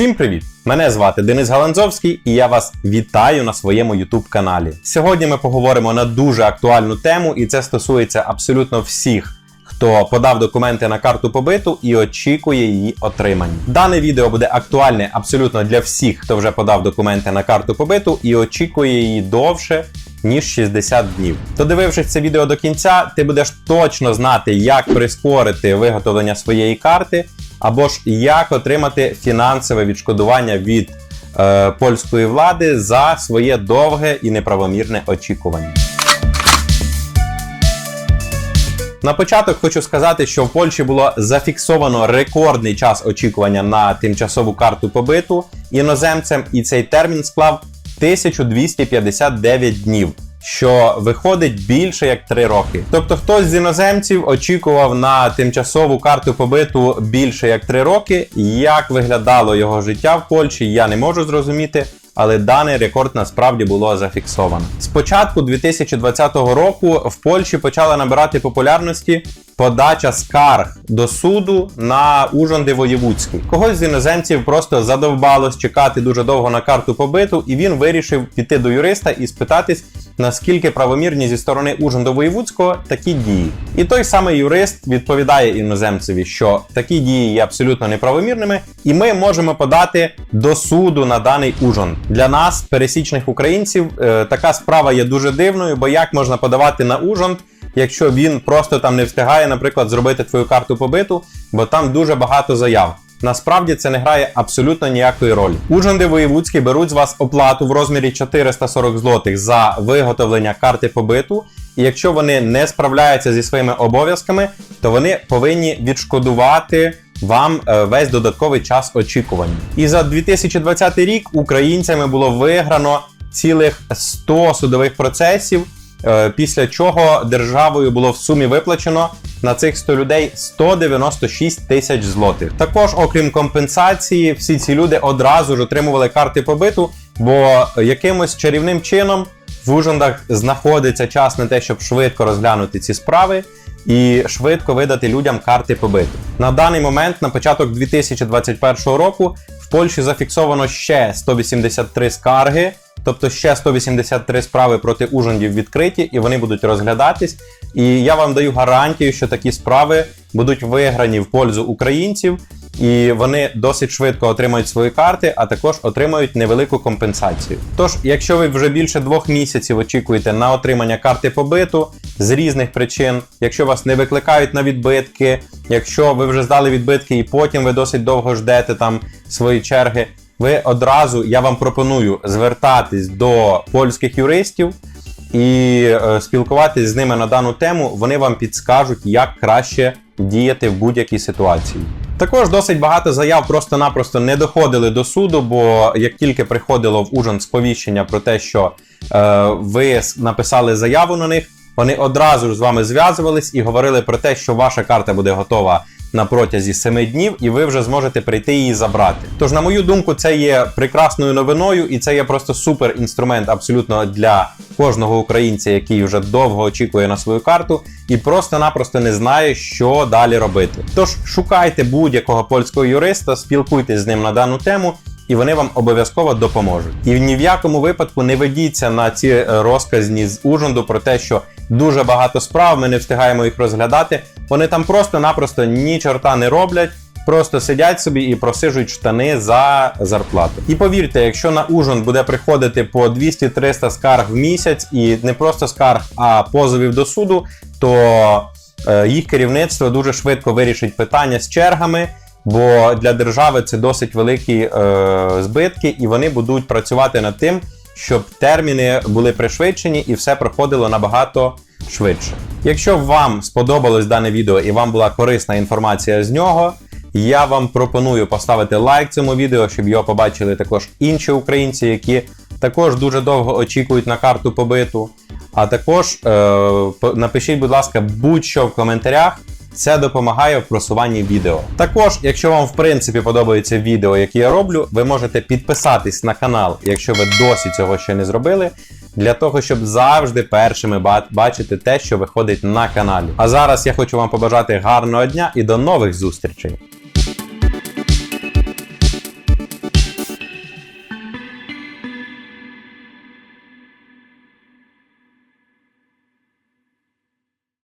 Всім привіт! Мене звати Денис Галанзовський і я вас вітаю на своєму YouTube каналі. Сьогодні ми поговоримо на дуже актуальну тему, і це стосується абсолютно всіх, хто подав документи на карту побиту і очікує її отримання. Дане відео буде актуальне абсолютно для всіх, хто вже подав документи на карту побиту і очікує її довше. Ніж 60 днів. Додивившись це відео до кінця, ти будеш точно знати, як прискорити виготовлення своєї карти, або ж як отримати фінансове відшкодування від е, польської влади за своє довге і неправомірне очікування. На початок хочу сказати, що в Польщі було зафіксовано рекордний час очікування на тимчасову карту побиту іноземцям, і цей термін склав 1259 днів. Що виходить більше як 3 роки. Тобто хтось з іноземців очікував на тимчасову карту побиту більше як 3 роки. Як виглядало його життя в Польщі, я не можу зрозуміти, але даний рекорд насправді було зафіксовано. З початку 2020 року в Польщі почала набирати популярності подача скарг до суду на ужонди воєвудські. Когось з іноземців просто задовбалось чекати дуже довго на карту побиту, і він вирішив піти до юриста і спитатись, наскільки правомірні зі сторони ужонду воєвудського такі дії. І той самий юрист відповідає іноземцеві, що такі дії є абсолютно неправомірними, і ми можемо подати до суду на даний ужонд. Для нас, пересічних українців, е, така справа є дуже дивною, бо як можна подавати на ужонд, якщо він просто там не встигає, наприклад, зробити твою карту побиту, бо там дуже багато заяв. Насправді це не грає абсолютно ніякої ролі. Ужонди воєвудські беруть з вас оплату в розмірі 440 злотих за виготовлення карти побиту. І якщо вони не справляються зі своїми обов'язками, то вони повинні відшкодувати вам е, весь додатковий час очікування. І за 2020 рік українцями було виграно цілих 100 судових процесів. Е, Після чого державою було в сумі виплачено на цих 100 людей 196 тисяч злотих. Також, окрім компенсації, всі ці люди одразу ж отримували карти побиту, бо якимось чарівним чином в Ужандах знаходиться час на те, щоб швидко розглянути ці справи і швидко видати людям карти побиту. На даний момент, на початок 2021 року, в Польщі зафіксовано ще 183 скарги. Тобто ще 183 справи проти ужандів відкриті, і вони будуть розглядатись. І я вам даю гарантію, що такі справи будуть виграні в пользу українців, і вони досить швидко отримають свої карти, а також отримають невелику компенсацію. Тож, якщо ви вже більше двох місяців очікуєте на отримання карти побиту з різних причин, якщо вас не викликають на відбитки, якщо ви вже здали відбитки і потім ви досить довго ждете там свої черги ви одразу я вам пропоную звертатись до польських юристів і е, спілкуватись з ними на дану тему. Вони вам підскажуть, як краще діяти в будь-якій ситуації. Також досить багато заяв просто-напросто не доходили до суду, бо як тільки приходило в ужин сповіщення про те, що е, ви написали заяву на них, вони одразу ж з вами зв'язувались і говорили про те, що ваша карта буде готова на протязі 7 днів, і ви вже зможете прийти її забрати. Тож, на мою думку, це є прекрасною новиною, і це є просто супер інструмент абсолютно для кожного українця, який вже довго очікує на свою карту, і просто-напросто не знає, що далі робити. Тож шукайте будь-якого польського юриста, спілкуйтесь з ним на дану тему. І вони вам обов'язково допоможуть. І ні в якому випадку не ведіться на ці е, розказні з Ужонду про те, що дуже багато справ, ми не встигаємо їх розглядати. Вони там просто-напросто ні чорта не роблять. Просто сидять собі і просижують штани за зарплату. І повірте, якщо на ужин буде приходити по 200-300 скарг в місяць, і не просто скарг, а позовів до суду, то е, їх керівництво дуже швидко вирішить питання з чергами, бо для держави це досить великі е, збитки, і вони будуть працювати над тим, щоб терміни були пришвидшені і все проходило набагато швидше. Якщо вам сподобалось дане відео і вам була корисна інформація з нього, я вам пропоную поставити лайк цьому відео, щоб його побачили також інші українці, які також дуже довго очікують на карту побиту. А також е, напишіть, будь ласка, будь-що в коментарях. Це допомагає в просуванні відео. Також, якщо вам в принципі подобається відео, які я роблю, ви можете підписатись на канал, якщо ви досі цього ще не зробили, для того, щоб завжди першими бачити те, що виходить на каналі. А зараз я хочу вам побажати гарного дня і до нових зустрічей!